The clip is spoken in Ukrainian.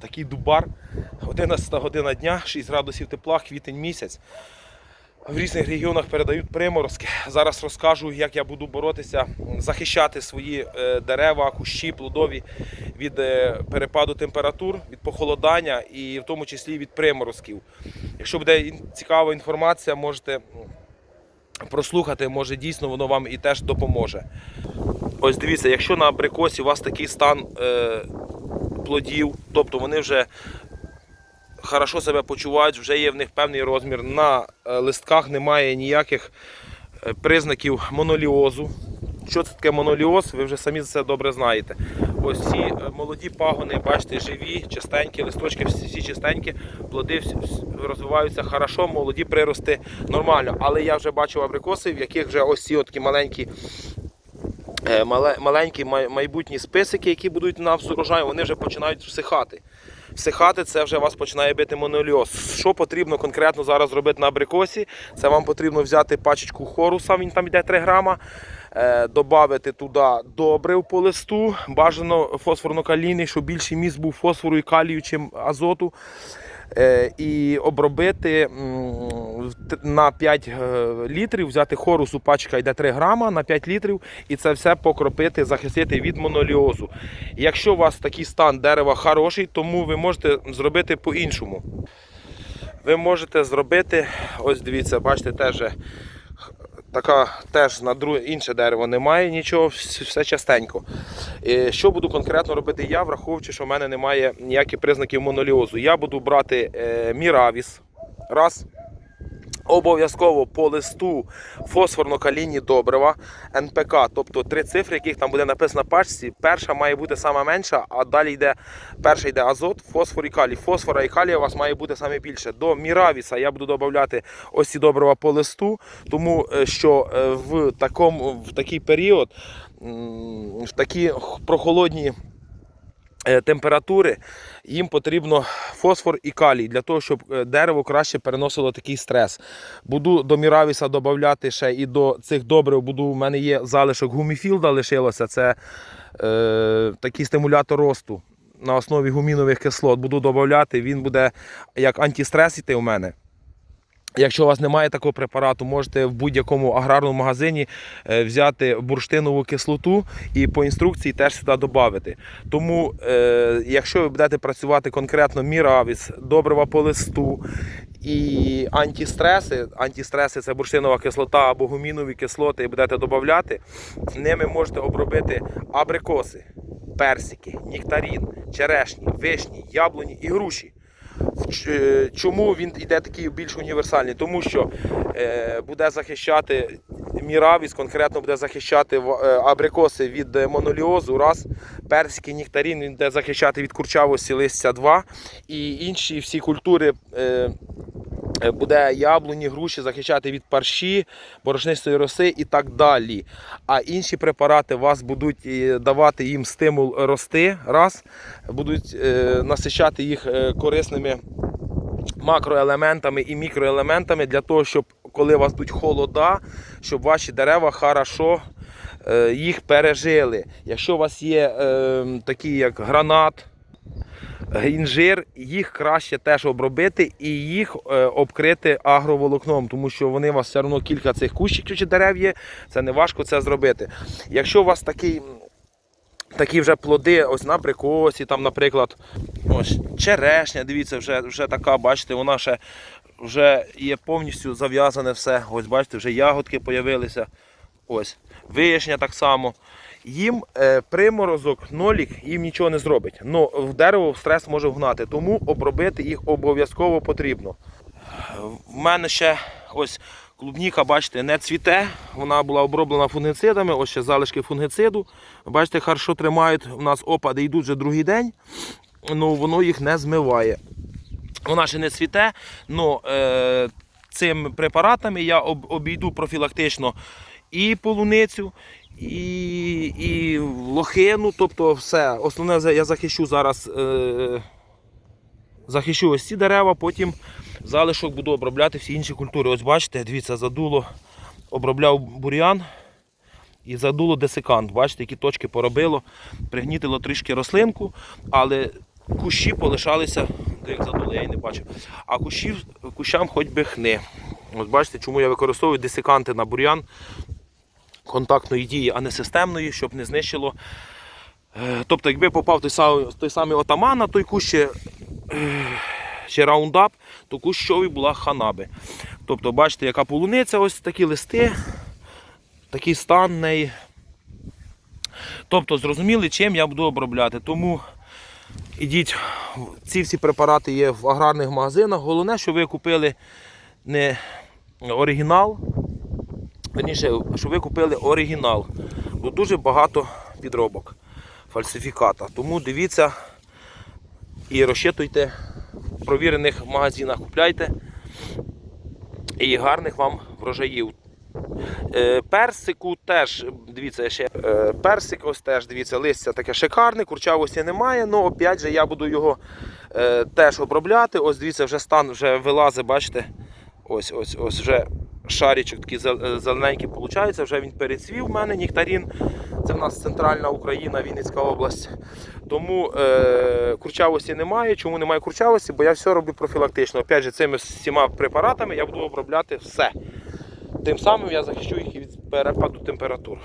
такий дубар. 11 година дня, 6 градусів тепла, квітень місяць. В різних регіонах передають приморозки. Зараз розкажу, як я буду боротися, захищати свої е, дерева, кущі, плодові від е, перепаду температур, від похолодання і в тому числі від приморозків. Якщо буде цікава інформація, можете прослухати, може дійсно воно вам і теж допоможе. Ось дивіться, якщо на абрикосі у вас такий стан е, плодів, тобто вони вже хорошо себе почувають, вже є в них певний розмір. На е, листках немає ніяких е, признаків моноліозу. Що це таке моноліоз, ви вже самі це добре знаєте. Ось ці е, молоді пагони, бачите, живі, чистенькі, листочки всі чистенькі, плоди розвиваються хорошо, молоді прирости нормально. Але я вже бачив абрикоси, в яких вже ось ці маленькі мале- маленькі майбутні списики, які будуть на урожай, вони вже починають всихати. Всихати це вже вас починає бити моноліоз. Що потрібно конкретно зараз робити на абрикосі? Це вам потрібно взяти пачечку хоруса, він там йде 3 грама, е, додати туди добрив по листу, бажано фосфорно-калійний, щоб більший міст був фосфору і калію, чим азоту. Е, і обробити на 5 е, літрів, взяти хорусу, пачка йде 3 грама на 5 літрів, і це все покропити, захистити від моноліозу. Якщо у вас такий стан дерева хороший, тому ви можете зробити по-іншому. Ви можете зробити, ось дивіться, бачите, теж е, така теж на друге інше дерево немає нічого, все частенько. Що буду конкретно робити я, враховуючи, що в мене немає ніяких признаків моноліозу. Я буду брати е, міравіс. Раз. Обов'язково по листу фосфорно-калійні добрива НПК, тобто три цифри, яких там буде написано на пачці. Перша має бути сама менша, а далі йде перша йде азот, фосфор і калій. Фосфора і калія у вас має бути саме більше. До міравіса я буду додавати ось ці добрива по листу, тому е, що е, в такому в такий період, в такі прохолодні температури, їм потрібно фосфор і калій для того, щоб е, дерево краще переносило такий стрес. Буду до міравіса додати ще і до цих добрив. Буду, у мене є залишок гуміфілда лишилося. Це е, такий стимулятор росту на основі гумінових кислот. Буду додати, він буде як антистрес іти у мене. Якщо у вас немає такого препарату, можете в будь-якому аграрному магазині е, взяти бурштинову кислоту і по інструкції теж сюди додати. Тому, е, якщо ви будете працювати конкретно міравіс, добрива по листу і антистреси, антистреси це бурштинова кислота або гумінові кислоти, і будете додати, ними можете обробити абрикоси, персики, нектарін, черешні, вишні, яблуні і груші. Е, Чому він йде такий більш універсальний? Тому що е, буде захищати міравіс, конкретно буде захищати е, абрикоси від моноліозу, раз, персики, нектарін, він буде захищати від курчавості листя 2. І інші всі культури буде яблуні, груші захищати від парші, борошнистої роси і так далі. А інші препарати вас будуть е, давати їм стимул рости, раз, будуть е, насичати їх е, корисними макроелементами і мікроелементами для того, щоб коли у вас будуть холода, щоб ваші дерева хорошо е, їх пережили. Якщо у вас є е, такі як гранат, інжир, їх краще теж обробити і їх е, обкрити агроволокном, тому що вони у вас все одно кілька цих кущиків чи дерев є, це не важко це зробити. Якщо у вас такий. Такі вже плоди, ось на прикосі, там, наприклад, ось черешня, дивіться, вже, вже така, бачите, вона ще вже є повністю зав'язане все. Ось бачите, вже ягодки з'явилися. Ось, вишня так само. Їм е, приморозок, нолік їм нічого не зробить. Ну, в дерево стрес може вгнати, тому обробити їх обов'язково потрібно. В мене ще ось клубніка, бачите, не цвіте. Вона була оброблена фунгицидами, ось ще залишки фунгициду. Бачите, хорошо тримають. У нас опади йдуть вже другий день, ну воно їх не змиває. Вона ще не цвіте, але е, цими препаратами я об, обійду профілактично і полуницю, і, і лохину, тобто все. Основне я захищу зараз. Е, захищу ось ці дерева, потім залишок буду обробляти всі інші культури. Ось бачите, дивіться, задуло, обробляв бур'ян і задуло десикант. Бачите, які точки поробило, пригнітило трішки рослинку, але кущі полишалися, як задули, я й не бачив. А кущів, кущам хоч би хни. От бачите, чому я використовую десиканти на бур'ян контактної дії, а не системної, щоб не знищило. Е, Тобто, якби попав той самий, той самий отаман на той кущ ще, е, чи раундап, то кущові була ханаби. Тобто, бачите, яка полуниця, ось такі листи, такий стан неї. Тобто, зрозуміли, чим я буду обробляти. Тому ідіть, ці всі препарати є в аграрних магазинах. Головне, що ви купили не оригінал, верніше, щоб ви купили оригінал. Бо дуже багато підробок, фальсифіката. Тому дивіться і розчитуйте в провірених магазинах, купляйте і гарних вам врожаїв. Е, Персику теж, дивіться, ще е, персик, ось теж, дивіться, листя таке шикарне, курчавості немає, але опять же я буду його е, теж обробляти. Ось дивіться, вже стан вже вилазить, бачите. Ось ось ось вже шарічок такий е, зелененький виходить, вже він перецвів в мене, нектарін. Це в нас центральна Україна, Вінницька область. Тому е, курчавості немає. Чому немає курчавості? Бо я все роблю профілактично. Опять же, цими всіма препаратами я буду обробляти все. Тим самим я захищу їх від перепаду температур.